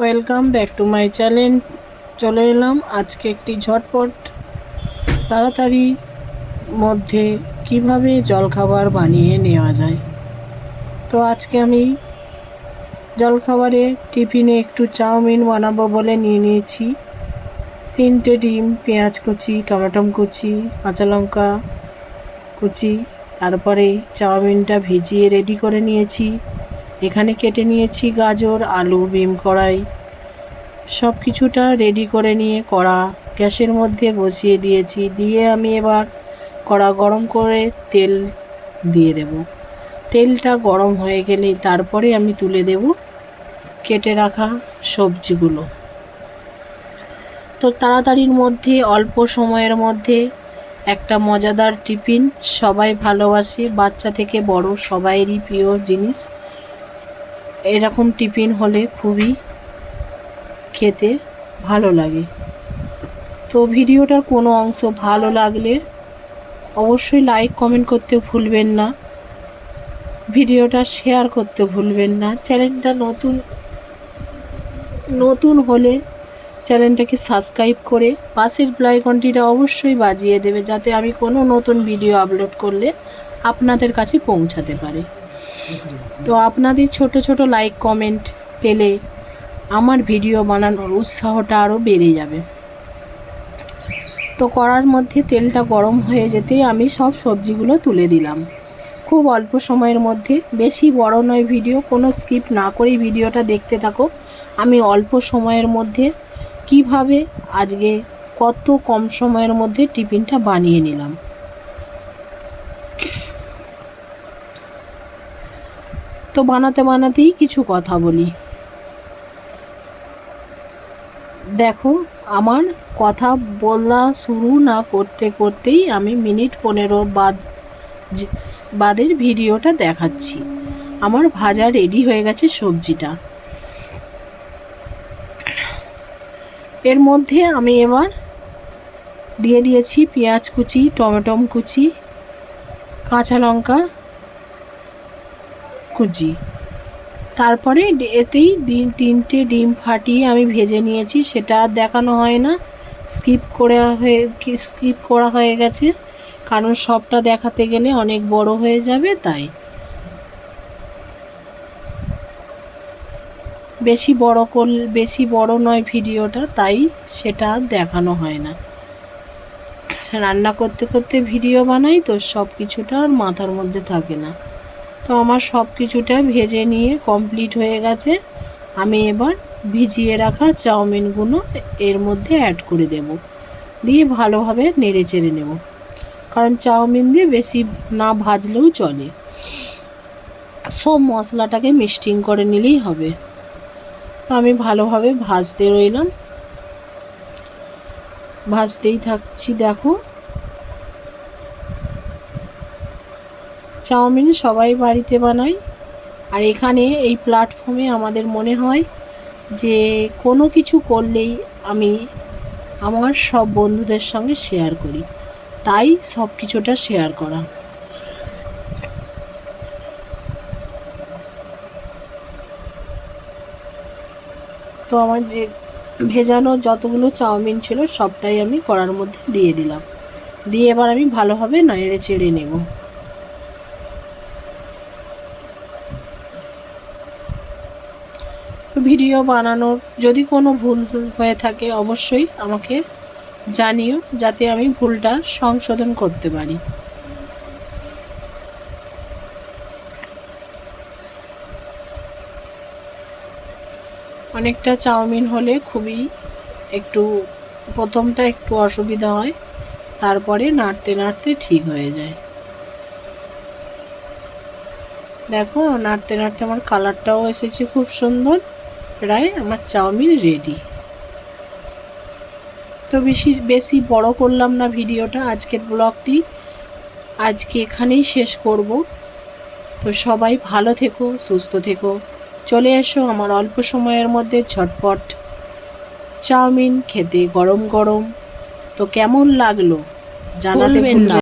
Welcome back to my channel চলে এলাম আজকে একটি ঝটপট তাড়াতাড়ি মধ্যে কীভাবে জলখাবার বানিয়ে নেওয়া যায়। তো আজকে আমি জলখাবারে টিফিনে একটু চাউমিন বানাবো বলে নিয়ে নিয়েছি। তিনটে ডিম, পেঁয়াজ কুচি, টমেটম কুচি, কাঁচা লঙ্কা কুচি, তারপরে চাউমিনটা ভিজিয়ে রেডি করে নিয়েছি। এখানে কেটে নিয়েছি গাজর, আলু, বিম কড়াই। সব কিছুটা রেডি করে নিয়ে কড়া গ্যাসের মধ্যে বসিয়ে দিয়েছি। দিয়ে আমি এবার কড়া গরম করে তেল দিয়ে দেব। তেলটা গরম হয়ে গেলে তারপরে আমি তুলে দেব কেটে রাখা সবজিগুলো। তো তাড়াতাড়ির মধ্যে, অল্প সময়ের মধ্যে একটা মজাদার টিফিন সবাই ভালোবাসে। বাচ্চা থেকে বড় সবাইয়েরই প্রিয় জিনিস। এরকম টিফিন হলে খুবই খেতে ভালো লাগে। তো ভিডিওটার কোনো অংশ ভালো লাগলে অবশ্যই লাইক কমেন্ট করতে ভুলবেন না। ভিডিওটা শেয়ার করতে ভুলবেন না। চ্যানেলটা নতুন নতুন হলে চ্যানেলটাকে সাবস্ক্রাইব করে পাশের প্লাইকনটিটা অবশ্যই বাজিয়ে দেবে যাতে আমি কোনো নতুন ভিডিও আপলোড করলে আপনাদের কাছে পৌঁছাতে পারে। তো আপনাদের ছোট ছোট লাইক কমেন্ট পেলে আমার ভিডিও বানানোর উৎসাহটা আরও বেড়ে যাবে। তো কড়ার মধ্যে তেলটা গরম হয়ে যেতেই আমি সব সবজিগুলো তুলে দিলাম। খুব অল্প সময়ের মধ্যে, বেশি বড় নয় ভিডিও কোনো স্কিপ না করেই ভিডিওটা দেখতে থাকো। আমি অল্প সময়ের মধ্যে কীভাবে আজকে কত কম সময়ের মধ্যে টিফিনটা বানিয়ে নিলাম? তো বানাতে বানাতেই কিছু কথা বলি। দেখো, আমার কথা বলা শুরু না করতে করতেই আমি মিনিট পনেরো বাদ বাদের ভিডিওটা দেখাচ্ছি। আমার ভাজা রেডি হয়ে গেছে সবজিটা। এর মধ্যে আমি এবার দিয়ে দিয়েছি পেঁয়াজ কুচি, টমেটম কুচি, কাঁচা লঙ্কা কুচি। তারপরে এতেই ডিম তিনটে ডিম ফাটিয়ে আমি ভেজে নিয়েছি, সেটা আর দেখানো হয় না। স্কিপ করে হয়ে স্কিপ করা হয়ে গেছে, কারণ সবটা দেখাতে গেলে অনেক বড় হয়ে যাবে, তাই। বেশি বড় করল বেশি বড় নয় ভিডিওটা, তাই সেটা দেখানো হয় না। রান্না করতে করতে ভিডিও বানাই তো সব কিছুটা আর মাথার মধ্যে থাকে না। তো আমার সব কিছুটা ভেজে নিয়ে কমপ্লিট হয়ে গেছে। আমি এবার ভিজিয়ে রাখা চাউমিনগুলো এর মধ্যে অ্যাড করে দেব। দিয়ে ভালোভাবে নেড়ে চেড়ে নেব। কারণ চাউমিন দিয়ে বেশি না ভাজলেও চলে। সব মশলাটাকে মিক্সটিং করে নিলেই হবে। তো আমি ভালোভাবে ভাজতে রইলাম। ভাজতেই থাকছি, দেখো। চাউমিন সবাই বাড়িতে বানায়। আর এখানে এই প্ল্যাটফর্মে আমাদের মনে হয় যে কোনো কিছু করলেই আমি আমার সব বন্ধুদের সঙ্গে শেয়ার করি। তাই সব কিছুটা শেয়ার করা। তো আমার যে ভেজানো যতগুলো চাউমিন ছিল সবটাই আমি কড়ার মধ্যে দিয়ে দিলাম। দিয়ে এবার আমি ভালোভাবে নেড়ে চেড়ে নেব। ভিডিও বানানোর যদি কোনো ভুল হয়ে থাকে অবশ্যই আমাকে জানিও, যাতে আমি ভুলটা সংশোধন করতে পারি। অনেকটা চাউমিন হলে খুবই একটু, প্রথমটা একটু অসুবিধা হয়, তারপরে নাড়তে নাড়তে ঠিক হয়ে যায়। দেখো, নাড়তে নাড়তে আমার কালারটাও এসেছে খুব সুন্দর, প্রায় আমার চাউমিন রেডি তো বেশি বেশি বড় করলাম না ভিডিওটা, আজকের ব্লগটি। আজকে এখানেই শেষ করব। তো সবাই ভালো থেকো, সুস্থ থেকো। চলে এসো আমার অল্প সময়ের মধ্যে ঝটপট। চাউমিন খেতে গরম গরম। তো কেমন লাগল? জানাতে ভুলবেন না।